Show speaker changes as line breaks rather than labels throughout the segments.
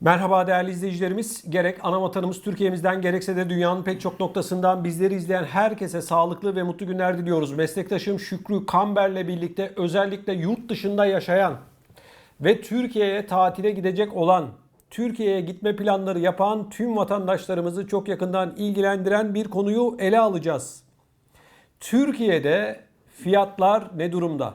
Merhaba değerli izleyicilerimiz. Gerek ana vatanımız Türkiye'mizden gerekse de dünyanın pek çok noktasından bizleri izleyen herkese sağlıklı ve mutlu günler diliyoruz. Meslektaşım Şükrü Kamber'le birlikte özellikle yurt dışında yaşayan ve Türkiye'ye tatile gidecek olan, Türkiye'ye gitme planları yapan tüm vatandaşlarımızı çok yakından ilgilendiren bir konuyu ele alacağız. Türkiye'de fiyatlar ne durumda?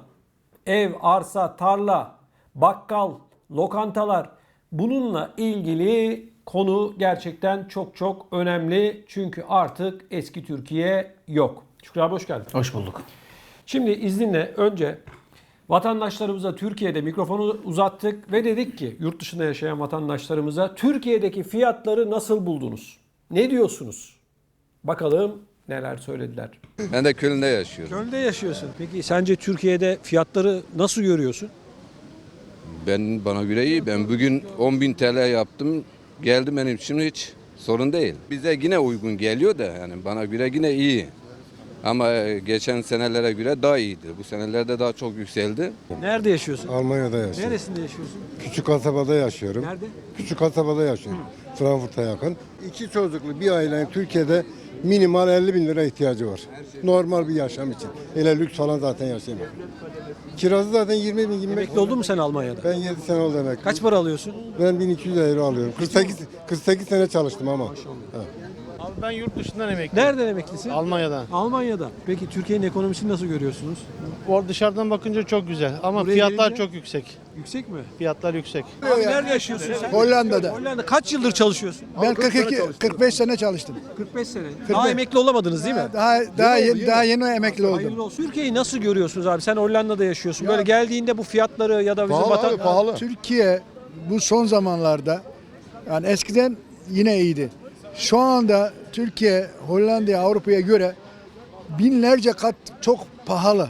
Ev, arsa, tarla, bakkal, lokantalar bununla ilgili konu gerçekten çok çok önemli. Çünkü artık eski Türkiye yok. Şükrü abi hoş geldin.
Hoş bulduk.
Şimdi izninle önce vatandaşlarımıza Türkiye'de mikrofonu uzattık ve dedik ki yurt dışında yaşayan vatandaşlarımıza Türkiye'deki fiyatları nasıl buldunuz? Ne diyorsunuz? Bakalım neler söylediler.
Ben de Köln'de yaşıyorum.
Köln'de yaşıyorsun. Peki sence Türkiye'de fiyatları nasıl görüyorsun?
Ben bana göre iyi. Ben bugün 10.000 TL yaptım. Geldi benim için hiç sorun değil. Bize yine uygun geliyor da yani bana göre yine iyi. Ama e, geçen senelere göre daha iyidir. Bu senelerde daha çok yükseldi.
Nerede yaşıyorsun?
Almanya'da yaşıyorum.
Neresinde yaşıyorsun?
Küçük kasabada yaşıyorum.
Nerede?
Küçük kasabada yaşıyorum. Frankfurt'a yakın. İki çocuklu bir ailenin Türkiye'de minimal 50 bin lira ihtiyacı var. Normal bir yaşam için. Öyle lüks falan zaten yaşayamam. Kirası zaten 20 bin 25
Emekli oldun mu sen Almanya'da?
Ben 7 sene oldu emekli.
Kaç para alıyorsun?
Ben 1200 euro alıyorum. 48, 48 sene çalıştım ama. Evet.
Abi ben yurt dışından emekliyim.
Nereden emeklisin?
Almanya'dan.
Almanya'da. Peki Türkiye'nin ekonomisini nasıl görüyorsunuz?
Orada dışarıdan bakınca çok güzel ama
Buraya
fiyatlar
gelince-
çok yüksek.
Yüksek mi?
Fiyatlar yüksek.
Abi nerede yaşıyorsun sen?
Hollanda'da.
Hollanda. Kaç yıldır çalışıyorsun?
Ben 42 45 sene çalıştım.
45 sene. Daha emekli olamadınız değil mi?
Daha daha yeni, daha yeni emekli oldum.
Hayırlı olsun. Türkiye'yi nasıl görüyorsunuz abi? Sen Hollanda'da yaşıyorsun. Böyle geldiğinde bu fiyatları ya da bizim vatan...
Türkiye bu son zamanlarda yani eskiden yine iyiydi. Şu anda Türkiye Hollanda'ya Avrupa'ya göre binlerce kat çok pahalı.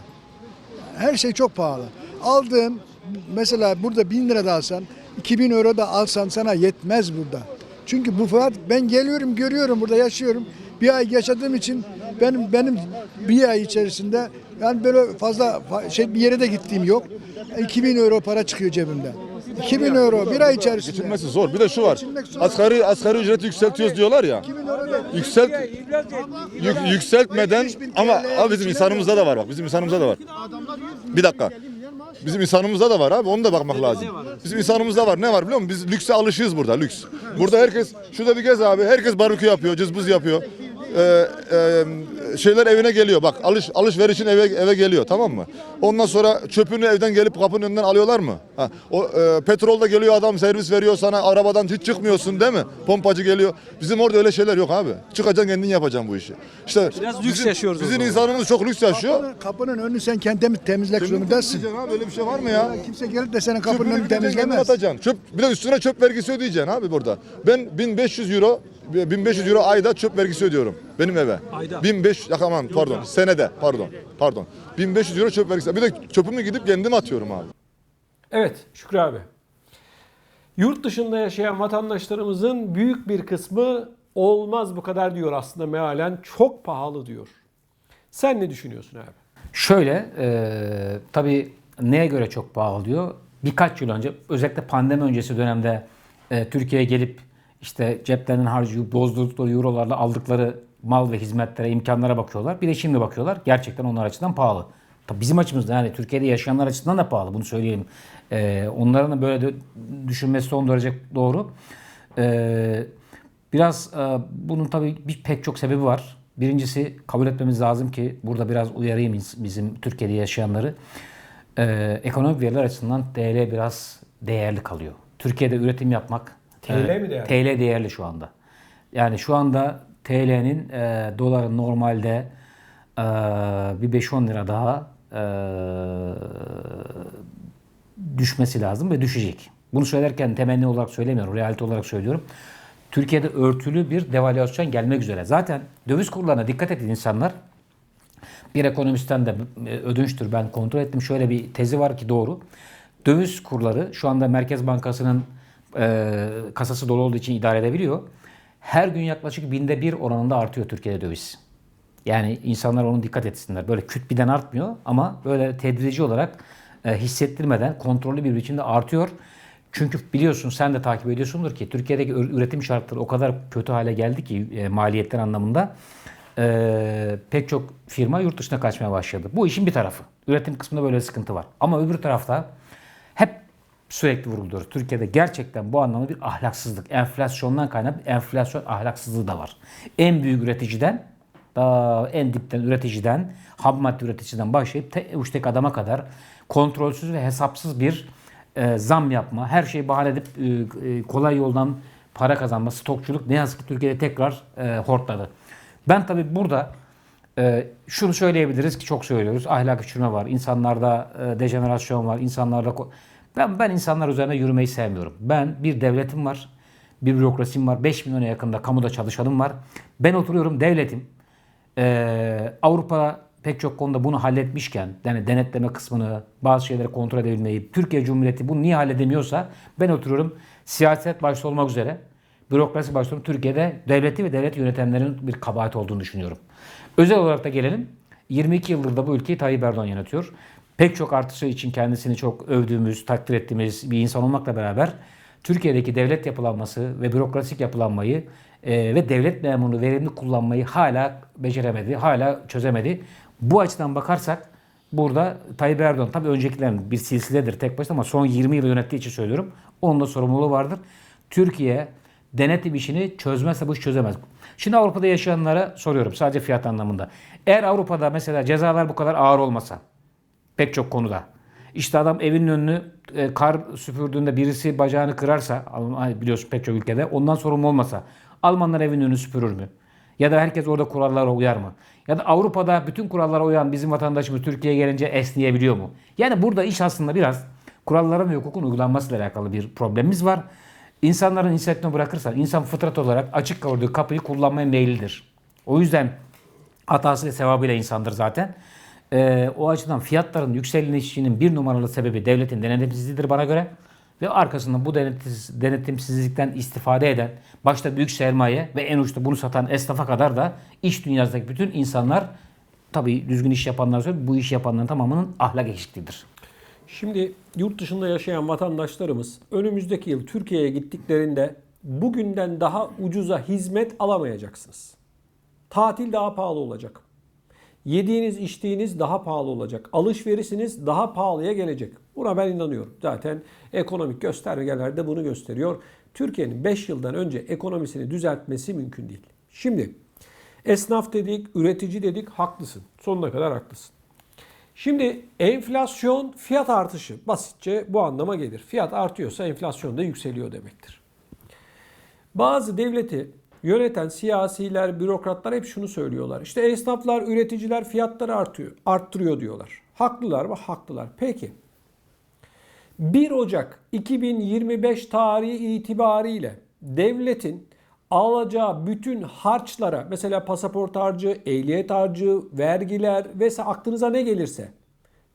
Her şey çok pahalı. Aldığın mesela burada bin lira da alsan 2000 euro da alsan sana yetmez burada. Çünkü bu fiyat ben geliyorum görüyorum burada yaşıyorum. Bir ay yaşadığım için benim benim bir ay içerisinde yani böyle fazla fa- şey bir yere de gittiğim yok. 2000 euro para çıkıyor cebimden. 2000 euro bir ay içerisinde.
Geçinmesi zor. Bir de şu var. Asgari asgari ücreti yükseltiyoruz diyorlar ya.
2000 euro da
Yükselt yük- yükseltmeden
5000
ama abi bizim insanımızda da var bak. Bizim insanımızda da var. Bir dakika. Bizim insanımızda da var abi. Onu da bakmak lazım. Bizim insanımızda var. Ne var biliyor musun? Biz lükse alışığız burada. Lüks. Burada herkes şurada bir gez abi. Herkes barbekü yapıyor, cızbız yapıyor. Ee, e, şeyler evine geliyor. Bak alış alışverişin eve eve geliyor tamam mı? Ondan sonra çöpünü evden gelip kapının önünden alıyorlar mı? Ha, o e, petrol da geliyor adam servis veriyor sana arabadan hiç çıkmıyorsun değil mi? Pompacı geliyor. Bizim orada öyle şeyler yok abi. Çıkacaksın kendin yapacaksın bu işi. İşte
Biraz lüks
bizim,
yaşıyoruz o
Bizim
zaman.
insanımız çok lüks yaşıyor.
kapının, kapının önünü sen kendin temizlemek zorundasın.
Temizleyeceksin abi öyle bir şey var mı ya?
Kimse gelip de senin kapının
Çöpünü
önünü
gideceksin, kendin
temizlemez.
atacaksın. Çöp, bir de üstüne çöp vergisi ödeyeceksin abi burada. Ben 1500 euro 1500 euro ayda çöp vergisi ödüyorum benim eve.
Ayda.
1500 ya aman pardon senede pardon pardon. 1500 euro çöp vergisi. Bir de çöpümü gidip kendim atıyorum abi.
Evet Şükrü abi. Yurt dışında yaşayan vatandaşlarımızın büyük bir kısmı olmaz bu kadar diyor aslında mealen. Çok pahalı diyor. Sen ne düşünüyorsun abi?
Şöyle, e, tabii neye göre çok pahalı diyor? Birkaç yıl önce, özellikle pandemi öncesi dönemde e, Türkiye'ye gelip işte ceplerinden harcayıp bozdurdukları eurolarla aldıkları mal ve hizmetlere, imkanlara bakıyorlar. Bir de şimdi bakıyorlar. Gerçekten onlar açısından pahalı. Tabii bizim açımızdan yani Türkiye'de yaşayanlar açısından da pahalı. Bunu söyleyelim. E, onların da böyle de düşünmesi son derece doğru. E, Biraz e, bunun tabii bir, pek çok sebebi var. Birincisi kabul etmemiz lazım ki burada biraz uyarayım biz- bizim Türkiye'de yaşayanları. E, ekonomik veriler açısından TL biraz değerli kalıyor. Türkiye'de üretim yapmak
TL
e,
mi değerli?
TL değerli şu anda. Yani şu anda TL'nin e, doların normalde e, bir 5-10 lira daha e, düşmesi lazım ve düşecek. Bunu söylerken temenni olarak söylemiyorum, realite olarak söylüyorum. Türkiye'de örtülü bir devalüasyon gelmek üzere. Zaten döviz kurlarına dikkat edin insanlar. Bir ekonomistten de e, ödünçtür ben kontrol ettim. Şöyle bir tezi var ki doğru. Döviz kurları şu anda Merkez Bankası'nın e, kasası dolu olduğu için idare edebiliyor. Her gün yaklaşık binde bir oranında artıyor Türkiye'de döviz. Yani insanlar onu dikkat etsinler. Böyle küt birden artmıyor ama böyle tedrici olarak e, hissettirmeden kontrollü bir biçimde artıyor. Çünkü biliyorsun sen de takip ediyorsundur ki Türkiye'deki ür- üretim şartları o kadar kötü hale geldi ki e, maliyetler anlamında e, pek çok firma yurt dışına kaçmaya başladı. Bu işin bir tarafı. Üretim kısmında böyle sıkıntı var. Ama öbür tarafta hep sürekli vuruluyor. Türkiye'de gerçekten bu anlamda bir ahlaksızlık, enflasyondan kaynak bir enflasyon ahlaksızlığı da var. En büyük üreticiden, daha en dipten üreticiden, ham madde üreticiden başlayıp te, uçtaki adama kadar kontrolsüz ve hesapsız bir e, zam yapma, her şeyi bahane edip e, e, kolay yoldan para kazanma, stokçuluk ne yazık ki Türkiye'de tekrar e, hortladı. Ben tabii burada ee, şunu söyleyebiliriz ki çok söylüyoruz. Ahlak çürüme var. insanlarda e, dejenerasyon var. insanlarda ben ben insanlar üzerine yürümeyi sevmiyorum. Ben bir devletim var. Bir bürokrasim var. 5 milyona yakında kamuda çalışanım var. Ben oturuyorum devletim. Ee, Avrupa pek çok konuda bunu halletmişken yani denetleme kısmını, bazı şeyleri kontrol edebilmeyi, Türkiye Cumhuriyeti bunu niye halledemiyorsa ben oturuyorum siyaset başta olmak üzere bürokrasi olmak Türkiye'de devleti ve devlet yönetenlerin bir kabahat olduğunu düşünüyorum. Özel olarak da gelelim. 22 yıldır da bu ülkeyi Tayyip Erdoğan yönetiyor. Pek çok artışı için kendisini çok övdüğümüz, takdir ettiğimiz bir insan olmakla beraber Türkiye'deki devlet yapılanması ve bürokratik yapılanmayı e, ve devlet memurunu verimli kullanmayı hala beceremedi, hala çözemedi. Bu açıdan bakarsak burada Tayyip Erdoğan tabii öncekilerin bir silsiledir tek başına ama son 20 yıl yönettiği için söylüyorum. Onun da sorumluluğu vardır. Türkiye denetim işini çözmezse bu iş çözemez. Şimdi Avrupa'da yaşayanlara soruyorum sadece fiyat anlamında. Eğer Avrupa'da mesela cezalar bu kadar ağır olmasa pek çok konuda. İşte adam evinin önünü e, kar süpürdüğünde birisi bacağını kırarsa biliyorsun pek çok ülkede ondan sorumlu olmasa Almanlar evin önünü süpürür mü? Ya da herkes orada kurallara uyar mı? Ya da Avrupa'da bütün kurallara uyan bizim vatandaşımız Türkiye'ye gelince esneyebiliyor mu? Yani burada iş aslında biraz kuralların ve hukukun uygulanmasıyla alakalı bir problemimiz var. İnsanların inisiyatifine bırakırsan insan fıtrat olarak açık gördüğü kapıyı kullanmaya meyillidir. O yüzden hatası ve sevabıyla insandır zaten. Ee, o açıdan fiyatların yükselişinin bir numaralı sebebi devletin denetimsizliğidir bana göre. Ve arkasından bu denetimsiz- denetimsizlikten istifade eden başta büyük sermaye ve en uçta bunu satan esnafa kadar da iş dünyasındaki bütün insanlar tabii düzgün iş yapanlar söylüyor. Bu iş yapanların tamamının ahlak eksikliğidir.
Şimdi yurt dışında yaşayan vatandaşlarımız önümüzdeki yıl Türkiye'ye gittiklerinde bugünden daha ucuza hizmet alamayacaksınız. Tatil daha pahalı olacak. Yediğiniz içtiğiniz daha pahalı olacak. Alışverişiniz daha pahalıya gelecek. Buna ben inanıyorum. Zaten ekonomik göstergeler de bunu gösteriyor. Türkiye'nin 5 yıldan önce ekonomisini düzeltmesi mümkün değil. Şimdi esnaf dedik, üretici dedik haklısın. Sonuna kadar haklısın. Şimdi enflasyon fiyat artışı basitçe bu anlama gelir. Fiyat artıyorsa enflasyon da yükseliyor demektir. Bazı devleti yöneten siyasiler, bürokratlar hep şunu söylüyorlar. İşte esnaflar, üreticiler fiyatları artıyor, arttırıyor diyorlar. Haklılar mı? Haklılar. Peki. 1 Ocak 2025 tarihi itibariyle devletin alacağı bütün harçlara mesela pasaport harcı, ehliyet harcı, vergiler vesaire aklınıza ne gelirse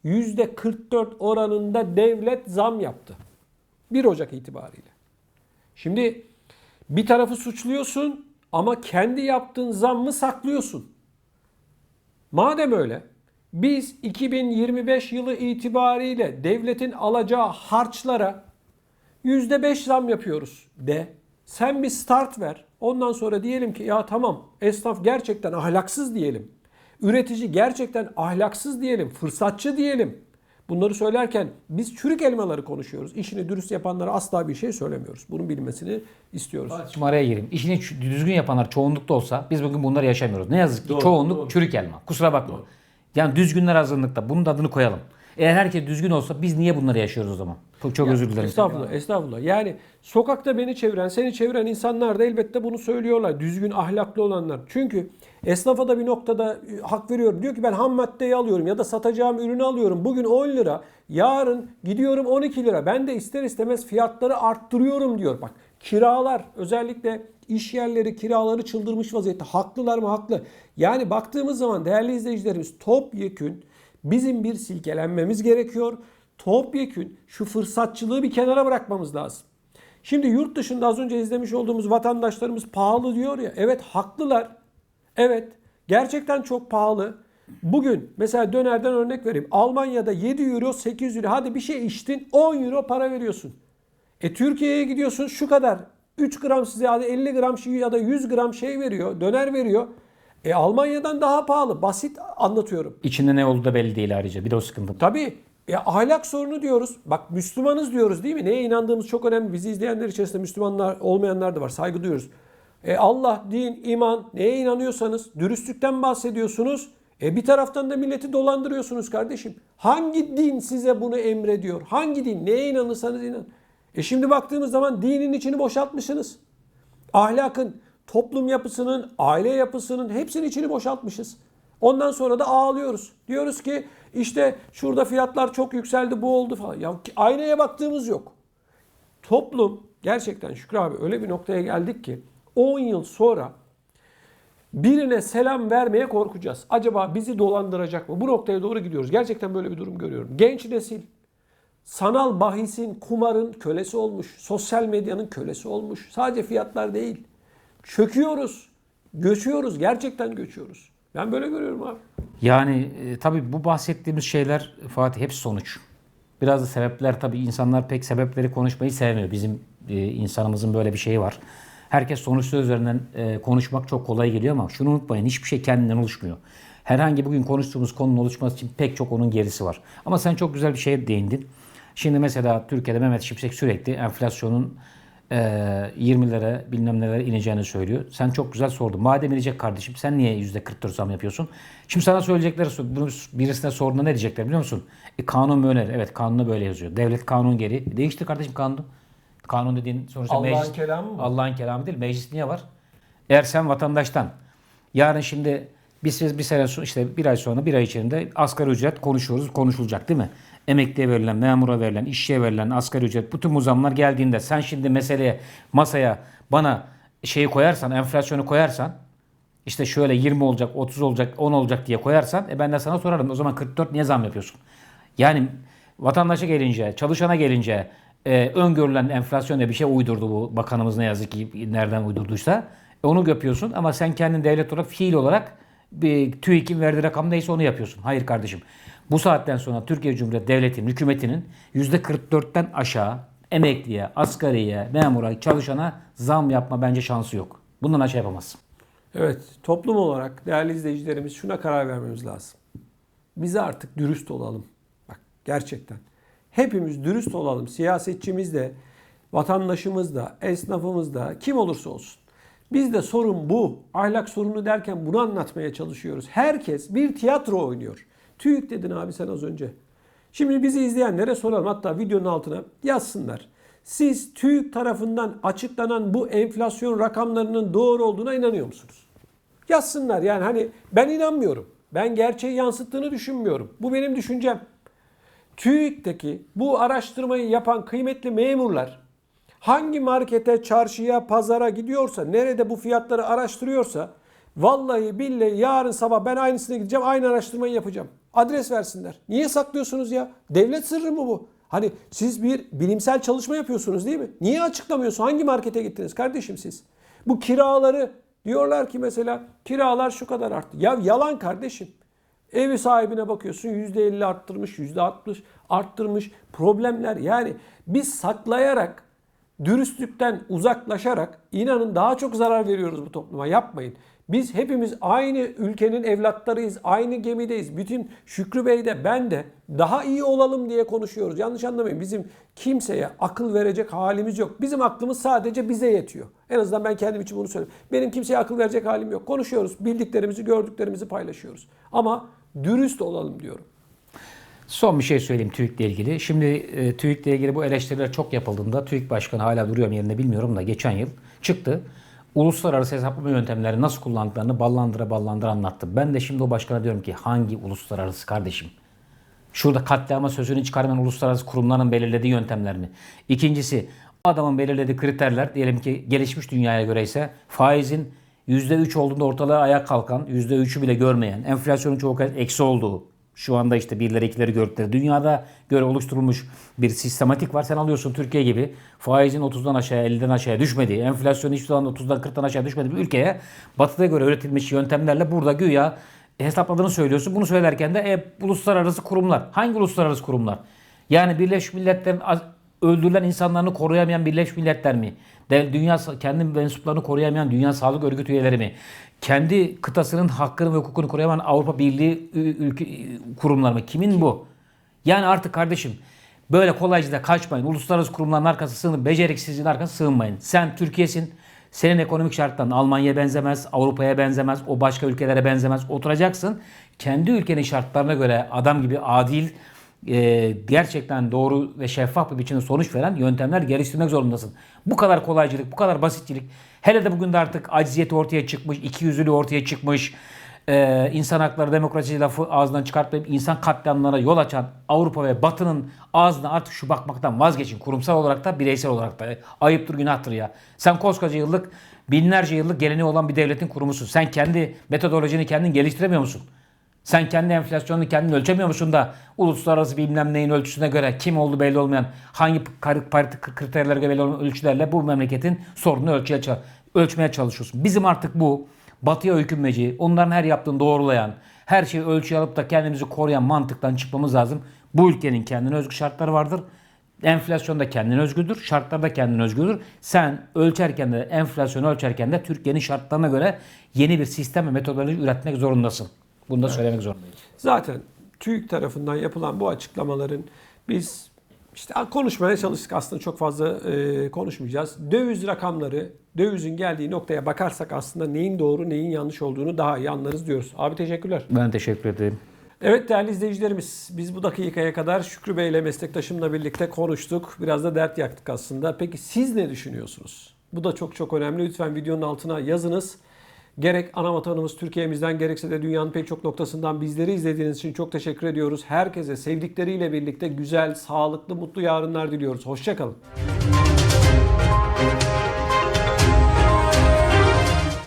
%44 oranında devlet zam yaptı. 1 Ocak itibariyle. Şimdi bir tarafı suçluyorsun ama kendi yaptığın zammı saklıyorsun. Madem öyle biz 2025 yılı itibariyle devletin alacağı harçlara %5 zam yapıyoruz de. Sen bir start ver. Ondan sonra diyelim ki ya tamam esnaf gerçekten ahlaksız diyelim. Üretici gerçekten ahlaksız diyelim. Fırsatçı diyelim. Bunları söylerken biz çürük elmaları konuşuyoruz. İşini dürüst yapanlara asla bir şey söylemiyoruz. Bunun bilmesini istiyoruz.
Şimdi araya gireyim. İşini düzgün yapanlar çoğunlukta olsa biz bugün bunları yaşamıyoruz. Ne yazık ki çoğunluk çürük elma. Kusura bakma. Yani düzgünler azınlıkta. Bunun da adını koyalım. Eğer herkes düzgün olsa biz niye bunları yaşıyoruz o zaman? Çok, çok özür dilerim.
Estağfurullah, estağfurullah. Yani sokakta beni çeviren, seni çeviren insanlar da elbette bunu söylüyorlar. Düzgün, ahlaklı olanlar. Çünkü esnafa da bir noktada e, hak veriyorum. Diyor ki ben ham maddeyi alıyorum ya da satacağım ürünü alıyorum. Bugün 10 lira, yarın gidiyorum 12 lira. Ben de ister istemez fiyatları arttırıyorum diyor. Bak kiralar özellikle iş yerleri kiraları çıldırmış vaziyette. Haklılar mı? Haklı. Yani baktığımız zaman değerli izleyicilerimiz topyekün bizim bir silkelenmemiz gerekiyor. Topyekün şu fırsatçılığı bir kenara bırakmamız lazım. Şimdi yurt dışında az önce izlemiş olduğumuz vatandaşlarımız pahalı diyor ya. Evet haklılar. Evet gerçekten çok pahalı. Bugün mesela dönerden örnek vereyim. Almanya'da 7 euro 8 euro hadi bir şey içtin 10 euro para veriyorsun. E Türkiye'ye gidiyorsun şu kadar 3 gram size hadi 50 gram şey ya da 100 gram şey veriyor döner veriyor. E Almanya'dan daha pahalı basit anlatıyorum.
İçinde ne olduğu da belli değil ayrıca. Bir de o sıkıntı.
Tabii e, ahlak sorunu diyoruz. Bak Müslümanız diyoruz değil mi? Neye inandığımız çok önemli. Bizi izleyenler içerisinde Müslümanlar olmayanlar da var. Saygı duyuyoruz. E, Allah, din, iman neye inanıyorsanız dürüstlükten bahsediyorsunuz. E, bir taraftan da milleti dolandırıyorsunuz kardeşim. Hangi din size bunu emrediyor? Hangi din? Neye inanırsanız inan. E şimdi baktığımız zaman dinin içini boşaltmışsınız. Ahlakın, toplum yapısının, aile yapısının hepsinin içini boşaltmışız. Ondan sonra da ağlıyoruz. Diyoruz ki işte şurada fiyatlar çok yükseldi bu oldu falan. Ya aynaya baktığımız yok. Toplum gerçekten Şükrü abi öyle bir noktaya geldik ki 10 yıl sonra birine selam vermeye korkacağız. Acaba bizi dolandıracak mı? Bu noktaya doğru gidiyoruz. Gerçekten böyle bir durum görüyorum. Genç nesil sanal bahisin, kumarın kölesi olmuş. Sosyal medyanın kölesi olmuş. Sadece fiyatlar değil. Çöküyoruz. Göçüyoruz. Gerçekten göçüyoruz. Ben böyle görüyorum abi.
Yani e, tabii bu bahsettiğimiz şeyler Fatih hepsi sonuç. Biraz da sebepler tabii insanlar pek sebepleri konuşmayı sevmiyor. Bizim e, insanımızın böyle bir şeyi var. Herkes sonuçlar üzerinden e, konuşmak çok kolay geliyor ama şunu unutmayın hiçbir şey kendinden oluşmuyor. Herhangi bugün konuştuğumuz konunun oluşması için pek çok onun gerisi var. Ama sen çok güzel bir şeye değindin. Şimdi mesela Türkiye'de Mehmet Şimşek sürekli enflasyonun e, 20'lere bilmem nelere ineceğini söylüyor. Sen çok güzel sordun. Madem inecek kardeşim sen niye %44 zam yapıyorsun? Şimdi sana söyleyecekleri bunu birisine sorduğunda ne diyecekler biliyor musun? E, kanun böyle. Evet kanunda böyle yazıyor. Devlet kanun geri. Değiştir kardeşim kanunu. Kanun dediğin sonuçta
Allah'ın
meclis.
kelamı mı?
Allah'ın kelamı değil. Meclis niye var? Eğer sen vatandaştan yarın şimdi biz bir sene işte bir ay sonra bir ay içerisinde asgari ücret konuşuyoruz konuşulacak değil mi? Emekliye verilen, memura verilen, işçiye verilen asgari ücret bütün bu zamlar geldiğinde sen şimdi meseleye masaya bana şeyi koyarsan enflasyonu koyarsan işte şöyle 20 olacak, 30 olacak, 10 olacak diye koyarsan e ben de sana sorarım o zaman 44 niye zam yapıyorsun? Yani vatandaşa gelince, çalışana gelince e, öngörülen enflasyon diye bir şey uydurdu bu bakanımız ne yazık ki nereden uydurduysa. E, onu yapıyorsun ama sen kendin devlet olarak fiil olarak bir TÜİK'in verdiği rakam neyse onu yapıyorsun. Hayır kardeşim. Bu saatten sonra Türkiye Cumhuriyeti Devleti'nin, hükümetinin %44'ten aşağı emekliye, asgariye, memura, çalışana zam yapma bence şansı yok. Bundan aşağı yapamazsın.
Evet, toplum olarak değerli izleyicilerimiz şuna karar vermemiz lazım. Biz artık dürüst olalım. Bak gerçekten. Hepimiz dürüst olalım. Siyasetçimiz de, vatandaşımız da, esnafımız da, kim olursa olsun. Bizde sorun bu. Ahlak sorunu derken bunu anlatmaya çalışıyoruz. Herkes bir tiyatro oynuyor. TÜİK dedin abi sen az önce. Şimdi bizi izleyenlere soralım. Hatta videonun altına yazsınlar. Siz TÜİK tarafından açıklanan bu enflasyon rakamlarının doğru olduğuna inanıyor musunuz? Yazsınlar yani hani ben inanmıyorum. Ben gerçeği yansıttığını düşünmüyorum. Bu benim düşüncem. TÜİK'teki bu araştırmayı yapan kıymetli memurlar hangi markete, çarşıya, pazara gidiyorsa, nerede bu fiyatları araştırıyorsa vallahi billahi yarın sabah ben aynısına gideceğim, aynı araştırmayı yapacağım. Adres versinler. Niye saklıyorsunuz ya? Devlet sırrı mı bu? Hani siz bir bilimsel çalışma yapıyorsunuz değil mi? Niye açıklamıyorsun? Hangi markete gittiniz kardeşim siz? Bu kiraları diyorlar ki mesela kiralar şu kadar arttı. Ya yalan kardeşim. Evi sahibine bakıyorsun %50 arttırmış, %60 arttırmış. Problemler yani biz saklayarak, dürüstlükten uzaklaşarak inanın daha çok zarar veriyoruz bu topluma. Yapmayın. Biz hepimiz aynı ülkenin evlatlarıyız, aynı gemideyiz. Bütün Şükrü Bey de ben de daha iyi olalım diye konuşuyoruz. Yanlış anlamayın. Bizim kimseye akıl verecek halimiz yok. Bizim aklımız sadece bize yetiyor. En azından ben kendim için bunu söylüyorum. Benim kimseye akıl verecek halim yok. Konuşuyoruz. Bildiklerimizi, gördüklerimizi paylaşıyoruz. Ama dürüst olalım diyorum.
Son bir şey söyleyeyim TÜİK'le ilgili. Şimdi e, TÜİK'le ilgili bu eleştiriler çok yapıldığında TÜİK Başkanı hala duruyor mu yerinde bilmiyorum da geçen yıl çıktı. Uluslararası hesaplama yöntemleri nasıl kullandıklarını ballandıra ballandıra anlattı. Ben de şimdi o başkana diyorum ki hangi uluslararası kardeşim? Şurada katliama sözünü çıkarmayan uluslararası kurumların belirlediği yöntemler mi? İkincisi adamın belirlediği kriterler diyelim ki gelişmiş dünyaya göre ise faizin %3 olduğunda ortalığa ayak kalkan, %3'ü bile görmeyen, enflasyonun kez eksi olduğu, şu anda işte birileri ikileri gördükleri dünyada göre oluşturulmuş bir sistematik var. Sen alıyorsun Türkiye gibi faizin 30'dan aşağıya 50'den aşağıya düşmediği, enflasyon hiçbir zaman 30'dan 40'tan aşağı düşmediği bir ülkeye batıda göre üretilmiş yöntemlerle burada güya hesapladığını söylüyorsun. Bunu söylerken de e, uluslararası kurumlar. Hangi uluslararası kurumlar? Yani Birleşmiş Milletler'in öldürülen insanlarını koruyamayan Birleşmiş Milletler mi? Dünya kendi mensuplarını koruyamayan Dünya Sağlık Örgütü üyeleri mi? Kendi kıtasının hakkını ve hukukunu koruyamayan Avrupa Birliği ülke kurumları mı? Kimin bu? Yani artık kardeşim böyle kolayca da kaçmayın. Uluslararası kurumların arkası sığının, beceriksizliğin arkası sığınmayın. Sen Türkiye'sin. Senin ekonomik şartların Almanya'ya benzemez, Avrupa'ya benzemez, o başka ülkelere benzemez. Oturacaksın. Kendi ülkenin şartlarına göre adam gibi adil, e, gerçekten doğru ve şeffaf bir biçimde sonuç veren yöntemler geliştirmek zorundasın. Bu kadar kolaycılık, bu kadar basitçilik. Hele de bugün de artık acziyeti ortaya çıkmış, ikiyüzlülüğü ortaya çıkmış. e, insan hakları demokrasi lafı ağzından çıkartmayıp insan katliamlarına yol açan Avrupa ve Batı'nın ağzına artık şu bakmaktan vazgeçin. Kurumsal olarak da bireysel olarak da. Ayıptır günahtır ya. Sen koskoca yıllık binlerce yıllık geleneği olan bir devletin kurumusun. Sen kendi metodolojini kendin geliştiremiyor musun? Sen kendi enflasyonunu kendin ölçemiyor musun da uluslararası bilmem neyin ölçüsüne göre kim oldu belli olmayan hangi parti kriterlere göre belli olmayan ölçülerle bu memleketin sorununu ölçmeye, ölçmeye çalışıyorsun. Bizim artık bu batıya öykünmeci, onların her yaptığını doğrulayan, her şeyi ölçüye alıp da kendimizi koruyan mantıktan çıkmamız lazım. Bu ülkenin kendine özgü şartları vardır. Enflasyon da kendine özgüdür, şartlar da kendine özgüdür. Sen ölçerken de enflasyonu ölçerken de Türkiye'nin şartlarına göre yeni bir sistem ve metodoloji üretmek zorundasın. Bunu da söylemek zorundayım.
Zaten TÜİK tarafından yapılan bu açıklamaların biz işte konuşmaya çalıştık aslında çok fazla e, konuşmayacağız. Döviz rakamları, dövizin geldiği noktaya bakarsak aslında neyin doğru neyin yanlış olduğunu daha iyi anlarız diyoruz. Abi teşekkürler.
Ben teşekkür ederim.
Evet değerli izleyicilerimiz biz bu dakikaya kadar Şükrü Bey ile meslektaşımla birlikte konuştuk. Biraz da dert yaktık aslında. Peki siz ne düşünüyorsunuz? Bu da çok çok önemli. Lütfen videonun altına yazınız. Gerek ana vatanımız Türkiye'mizden gerekse de dünyanın pek çok noktasından bizleri izlediğiniz için çok teşekkür ediyoruz. Herkese sevdikleriyle birlikte güzel, sağlıklı, mutlu yarınlar diliyoruz. Hoşçakalın.